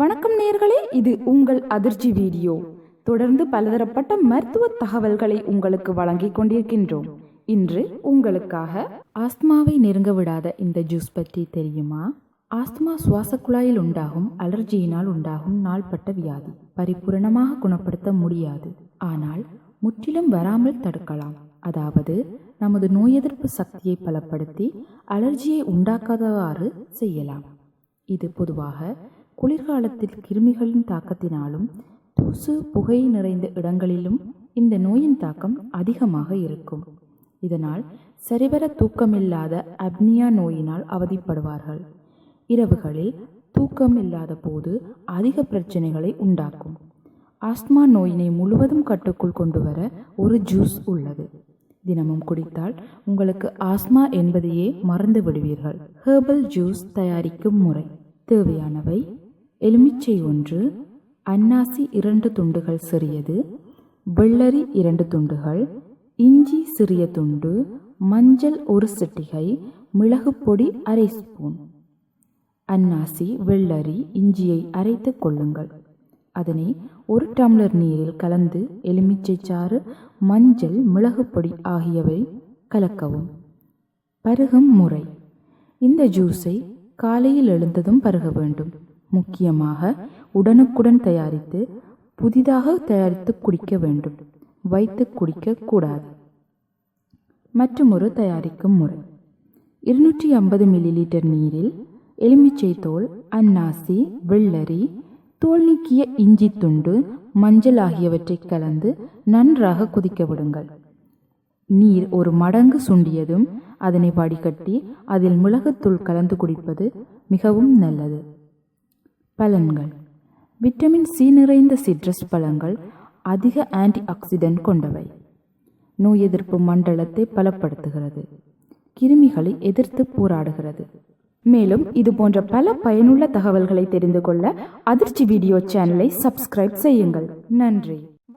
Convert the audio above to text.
வணக்கம் நேர்களே இது உங்கள் அதிர்ச்சி வீடியோ. தொடர்ந்து பலதரப்பட்ட மருத்துவ தகவல்களை உங்களுக்கு வழங்கிக் கொண்டிருக்கின்றோம். இன்று உங்களுக்காக ஆஸ்துமாவை நெருங்க விடாத இந்த ஜூஸ் பற்றி தெரியுமா? ஆஸ்துமா சுவாச குழாயில் உண்டாகும் அலர்ஜியினால் உண்டாகும் நாள்பட்ட வியாதி. பரிபூரணமாக குணப்படுத்த முடியாது. ஆனால் முற்றிலும் வராமல் தடுக்கலாம். அதாவது நமது நோய் எதிர்ப்பு சக்தியை பலப்படுத்தி அலர்ஜியை உண்டாக்காதவாறு செய்யலாம். இது பொதுவாக குளிர்காலத்தில் கிருமிகளின் தாக்கத்தினாலும் தூசு புகை நிறைந்த இடங்களிலும் இந்த நோயின் தாக்கம் அதிகமாக இருக்கும். இதனால் சரிவர தூக்கமில்லாத அப்னியா நோயினால் அவதிப்படுவார்கள். இரவுகளில் தூக்கம் இல்லாத போது அதிக பிரச்சனைகளை உண்டாக்கும். ஆஸ்மா நோயினை முழுவதும் கட்டுக்குள் கொண்டு வர ஒரு ஜூஸ் உள்ளது. தினமும் குடித்தால் உங்களுக்கு ஆஸ்மா என்பதையே மறந்து விடுவீர்கள் ஹெர்பல் ஜூஸ் தயாரிக்கும் முறை. தேவையானவை எலுமிச்சை ஒன்று அன்னாசி இரண்டு துண்டுகள் சிறியது வெள்ளரி இரண்டு துண்டுகள் இஞ்சி சிறிய துண்டு மஞ்சள் ஒரு சிட்டிகை மிளகு பொடி அரை ஸ்பூன். அன்னாசி வெள்ளரி இஞ்சியை அரைத்து கொள்ளுங்கள். அதனை ஒரு டம்ளர் நீரில் கலந்து எலுமிச்சை சாறு மஞ்சள் மிளகு பொடி ஆகியவை கலக்கவும். பருகும் முறை. இந்த ஜூஸை காலையில் எழுந்ததும் பருக வேண்டும். முக்கியமாக உடனுக்குடன் தயாரித்து புதிதாக தயாரித்து குடிக்க வேண்டும். வைத்து குடிக்க கூடாது. மற்றொரு தயாரிக்கும் முறை. இருநூற்றி ஐம்பது மில்லி லிட்டர் நீரில் எலுமிச்சை தோல் அன்னாசி வெள்ளரி தோல் நீக்கிய இஞ்சி துண்டு மஞ்சள் ஆகியவற்றை கலந்து நன்றாக கொதிக்க விடுங்கள். நீர் ஒரு மடங்கு சுண்டியதும் அதனை வடிகட்டி அதில் மிளகுத்தூள் கலந்து குடிப்பது மிகவும் நல்லது. பலன்கள் விட்டமின் சி நிறைந்த சிட்ரஸ் பழங்கள் அதிக ஆன்டி ஆக்சிடென்ட் கொண்டவை. நோய் எதிர்ப்பு மண்டலத்தை பலப்படுத்துகிறது. கிருமிகளை எதிர்த்து போராடுகிறது. மேலும் இது போன்ற பல பயனுள்ள தகவல்களை தெரிந்து கொள்ள அதிர்ச்சி வீடியோ சேனலை சப்ஸ்கிரைப் செய்யுங்கள். நன்றி.